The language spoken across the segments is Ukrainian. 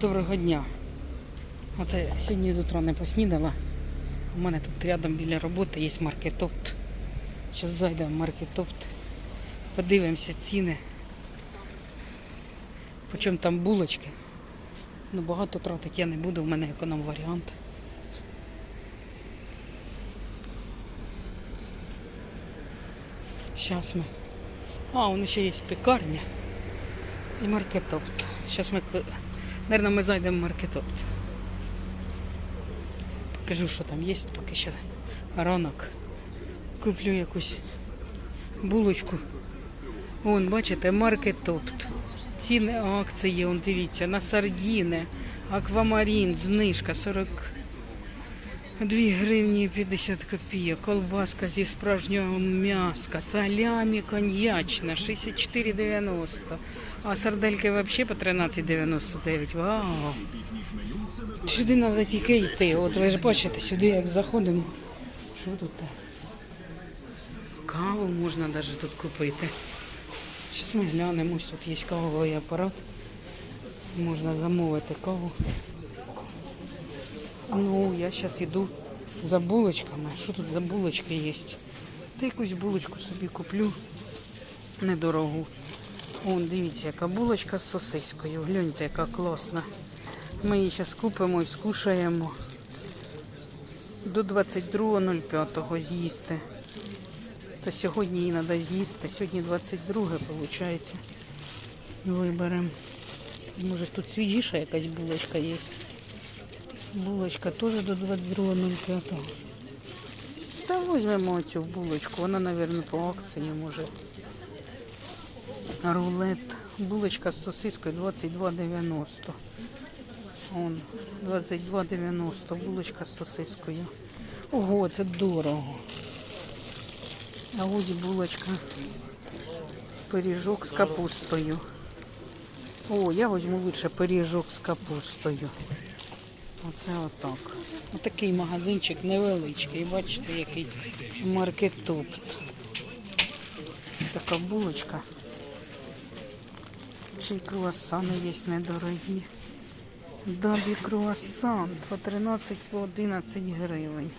Доброго дня. Оце сьогодні з утра не поснідала. У мене тут рядом біля роботи є маркетопт. Зараз зайдемо в маркетопт. Подивимося ціни. Почому там булочки. Ну багато тратити я не буду, в мене економ варіант. Зараз ми. А, вон ще є пекарня і маркетопт. Зараз ми, наверное, ми зайдемо в маркетопт. Покажу, що там є, поки ще ранок. Куплю якусь булочку. Вон, бачите, маркетопт. Ціни акції, вон, дивіться, на сардіни, аквамарін, знижка 42 гривні 50 копійок, колбаска зі справжнього м'яска, салямі коньячна 64,90. А сардельки взагалі по 13,99. Вау! Сюди треба тільки йти. От ви ж бачите, сюди як заходимо. Що тут? Каву можна навіть тут купити. Зараз ми глянемо, тут є кавовий апарат. Можна замовити каву. Ну, я зараз йду за булочками. Що тут за булочки є? Та якусь булочку собі куплю недорогу. Вон, дивіться, яка булочка з сосискою. Гляньте, яка класна. Ми її зараз купимо і скушаємо. До 22.05 з'їсти. Це сьогодні її треба з'їсти. Сьогодні 22 виходить. Виберемо. Може тут свіжіша якась булочка є. Булочка теж до 22.05. Та візьмемо цю булочку. Вона, мабуть, по акції може. Рулет. Булочка з сосискою 22,90. Он 22,90. Булочка з сосискою. Ого, це дорого. А ось булочка. Пиріжок з капустою. О, я візьму лучше пиріжок з капустою. Оце отак. Отакий магазинчик невеличкий. Бачите, який маркетопт. Така булочка. Ще й круасани є недорогі. Дабі круасан по 13 по 11 гривень.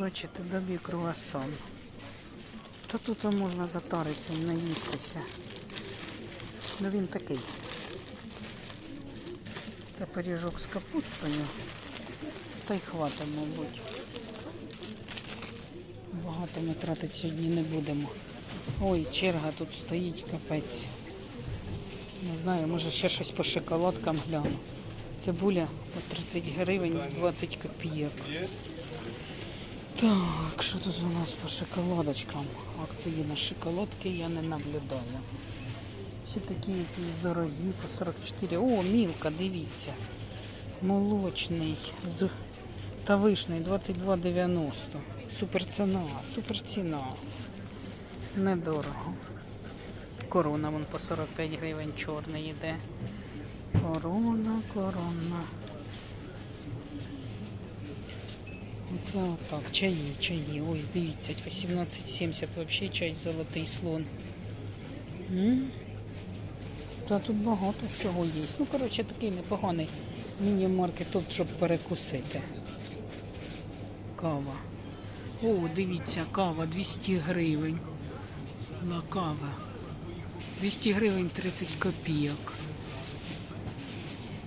Бачите, дабі круасан. Та тут можна затаритися і наїстися. Ну він такий. Це пиріжок з капустою. Та й хватить, мабуть. Багато ми тратити сьогодні не будемо. Ой, черга тут стоїть капець. Не знаю, може ще щось по шоколадкам гляну. Цибуля по 30 гривень 20 копійок. Так, що тут у нас по шоколадочкам? Акції на шоколадки я не наблюдаю. Всі такі якісь дорогі по 44. О, мілка, дивіться. Молочний з та вишний 22,90. Супер ціна, супер ціна. Недорого. Корона вон по 45 гривень чорний йде. Корона, корона. Оце отак. Чаї, чаї. Ось дивіться, 18,70 взагалі чай золотий слон. М? Та тут багато всього є. Ну, коротше, такий непоганий міні-маркет тут, щоб перекусити. Кава. О, дивіться, кава 200 гривень. На кава. 200 гривень 30 копійок.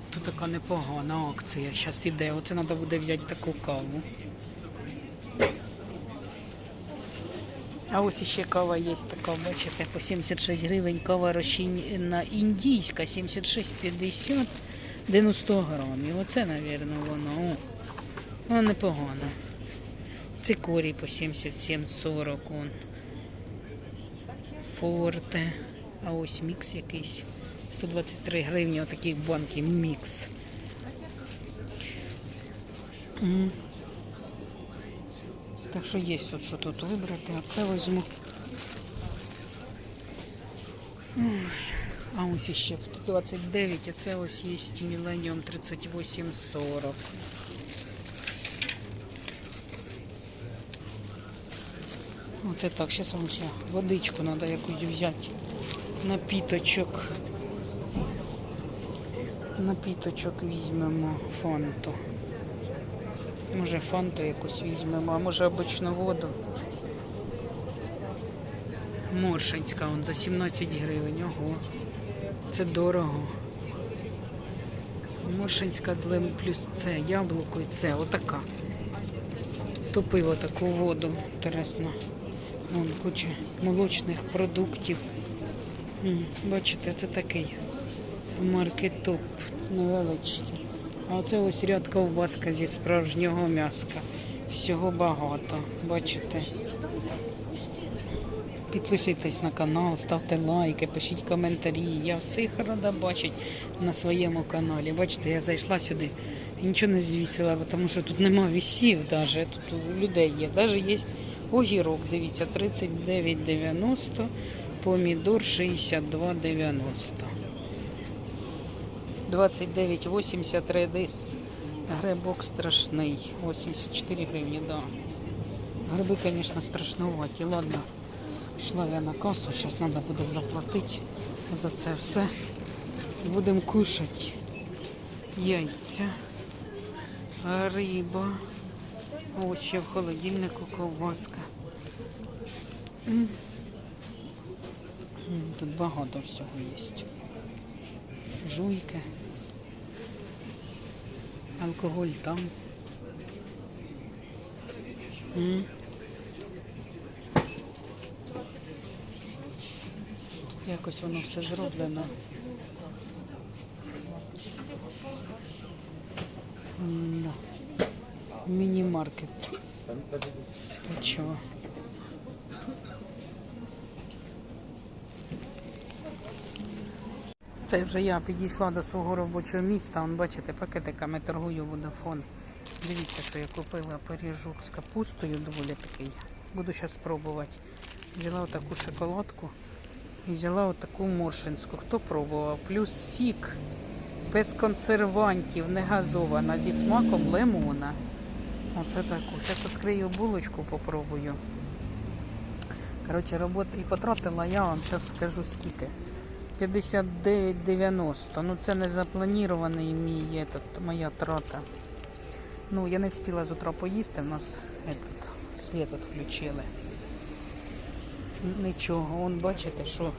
Тут така непогана акція зараз іде. Оце треба буде взяти таку каву. А ось іще кава є така, бачите, по 76 гривень кава розчинна індійська, 76,50, 90 грамів. Оце, мабуть, воно. О, воно непогано. Цикорій по 77,40. он. Форте. А ось мікс якийсь. 123 гривні, отакі банки мікс. М. Так що є тут, що тут вибрати, а це візьму. А ось іще 29, а це ось є Millennium 3840. Оце так, зараз вам ще водичку треба якусь взяти. Напіточок. Напіточок візьмемо фанту. Може фанту якусь візьмемо, а може обичну воду. Моршинська, он за 17 гривень. Ого. Це дорого. Моршинська з лим плюс це, яблуко і це, отака. Топив таку воду, інтересно. Вон куча молочних продуктів. Бачите, це такий маркет топ невеличкий. А оце ось ряд ковбаска зі справжнього м'яска. Всього багато. Бачите? Підписуйтесь на канал, ставте лайки, пишіть коментарі. Я всіх рада бачити на своєму каналі. Бачите, я зайшла сюди і нічого не звісила, тому що тут нема вісів навіть. Тут людей є. Навіть є огірок, дивіться, 39,90, помідор 62,90. 29,80 редис. Грибок страшний. 84 гривні, да. Гриби, звісно, страшнуваті. Ладно, пішла я на касу, зараз треба буде заплатити за це все. Будемо кушати. Яйця, риба. Ось ще в холодильнику ковбаска. Тут багато всього є. Жуйки. Алкоголь там. М. Тут якось воно все зроблено. Міні-маркет. Та Це вже я підійшла до свого робочого міста. Он, бачите, пакетиками торгую Водафон. Дивіться, що я купила пиріжок з капустою, доволі такий. Буду зараз спробувати. Взяла отаку шоколадку і взяла отаку моршинську. Хто пробував? Плюс сік, без консервантів, не газована, зі смаком лимона. Оце таку. Зараз відкрию булочку, попробую. Коротше, роботи і потратила я вам зараз скажу скільки. 59,90. Ну це не запланований мій этот, моя трата. Ну, я не встигла з утра поїсти, в нас этот, світ відключили. Нічого, он бачите, що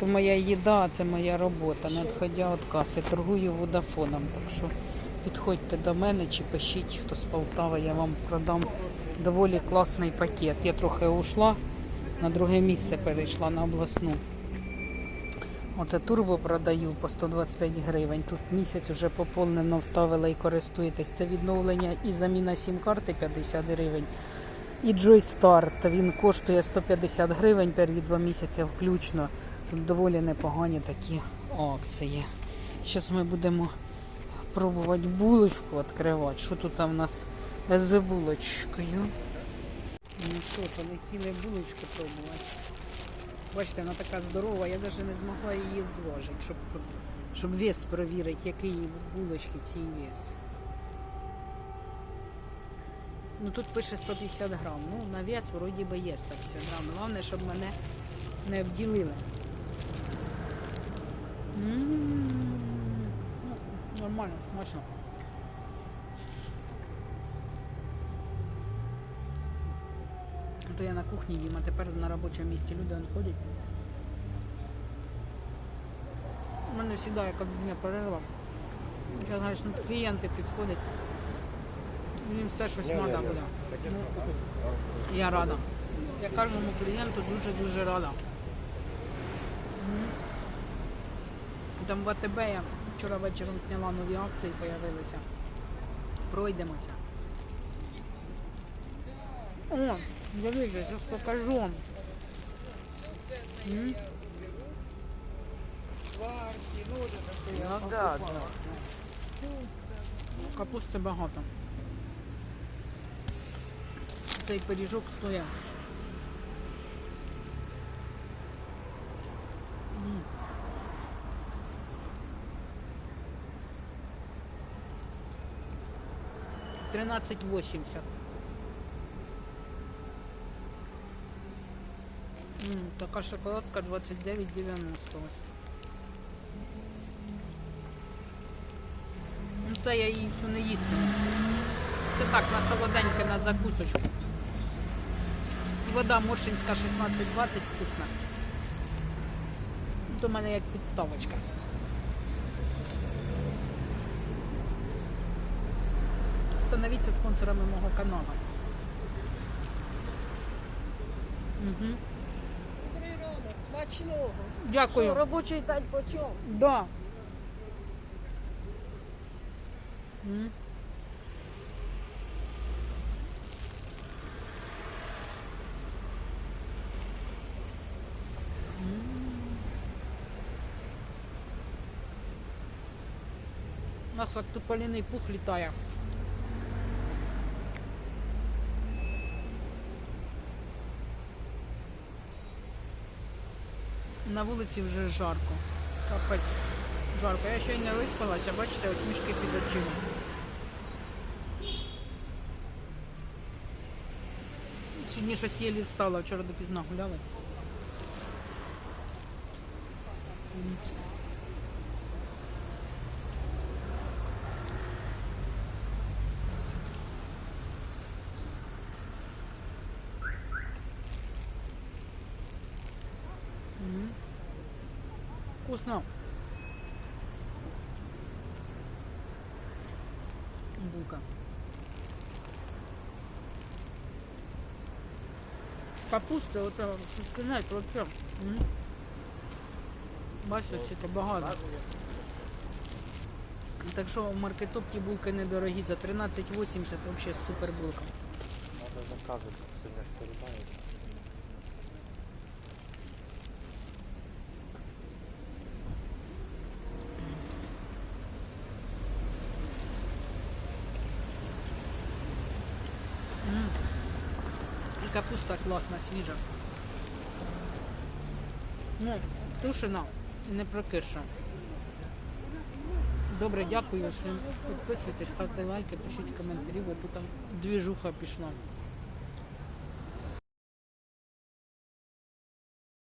то моя їда, це моя робота, не відходя від каси. Торгую водафоном. Так що підходьте до мене чи пишіть, хто з Полтави, я вам продам доволі класний пакет. Я трохи ушла, на друге місце перейшла на обласну. Оце турбо продаю по 125 гривень. Тут місяць вже поповнено вставила і користуєтесь. Це відновлення і заміна сім-карти 50 гривень. І Joystar, він коштує 150 гривень перві два місяці включно. Тут доволі непогані такі акції. Зараз ми будемо пробувати булочку відкривати. Що тут у нас з булочкою? Ну що, полетіли булочку пробувати. Бачите, вона така здорова, я навіть не змогла її зважити, щоб, щоб вес перевірити, який булочки цей вес. Ну тут пише 150 грам. Ну, на вес вроді би є 150 грам. Головне, щоб мене не обділили. М, ну, Нормально, смачно. То я на кухні їм, а тепер на робочому місці люди ходять. У мене як обідня перерва. Я знаю, що клієнти підходять. Їм все щось треба буде. Я рада. Я кожному клієнту дуже-дуже рада. Там в АТБ я вчора вечором зняла нові акції, з'явилися. Пройдемося. О, дивіться, зараз покажу. М? Ну да, да. Капусти багато. Цей пиріжок стояв. М. Тринадцять восемьдесят. Така шоколадка 29,90. ось. це я її всю не їстиму. Це так, на солоденьке, на закусочку. І вода Моршинська 16-20 вкусна. У мене як підставочка. Становіться спонсорами мого каналу. Угу. Смачного. Дякую. Що, робочий день по чому? Да. М. Нас як туполіний пух літає. На вулиці вже жарко. Капець. Жарко. Я ще й не виспалася, бачите, от мішки під очима. Сьогодні щось єлі встала, вчора допізна гуляли. М. М. Вкусно. Булка. Капуста, оце, знаєте. М. Бачите, чи то багато. Так що в маркетопті булки недорогі, за 13,80 взагалі супер булка. Надо заказывать, сегодня что рубают. М. І капуста класна, свіжа. Ну, тушена, не прокиша. Добре, дякую всім. Підписуйтесь, ставте лайки, пишіть коментарі, бо тут там двіжуха пішла.